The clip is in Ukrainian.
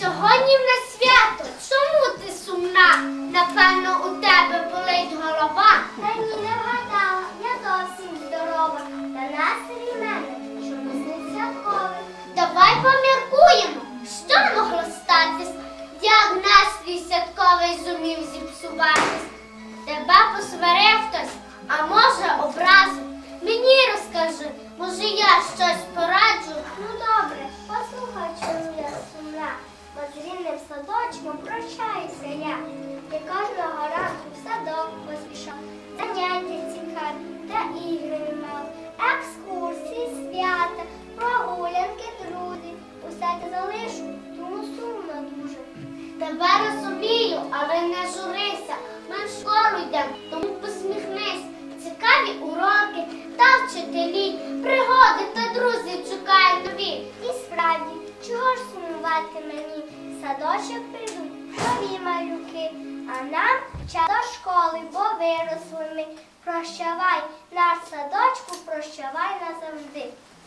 Сьогодні в нас свято. Чому ти сумна? Напевно, у тебе болить голова. Та ні, не вгадала, я зовсім здорова. Та настрій в мене чомусь не святковий. Давай поміркуємо, що могло статись, як настрій святковий зумів зіпсуватись. Тебе посварив хтось, а може образив. Мені розкажи, може я щось пораджу. Ну добре, послухай, чому я сумна. Бо з садочком прощаюся я. І кожного ранку в садок поспішав. Заняття цікаві та ігри мав. Екскурсії, свята, прогулянки, друзі. Усе те залишу, тому сумно дуже. Тебе розумію, але не журися. Ми в школу йдемо, тому посміхнись. Цікаві уроки та вчителі, пригоди та друзі чекають нові. І справді, чого ж сумувати мені? Садочок прийдуть нові малюки, а нам час до школи, бо виросли ми. Прощавай, наш садочку.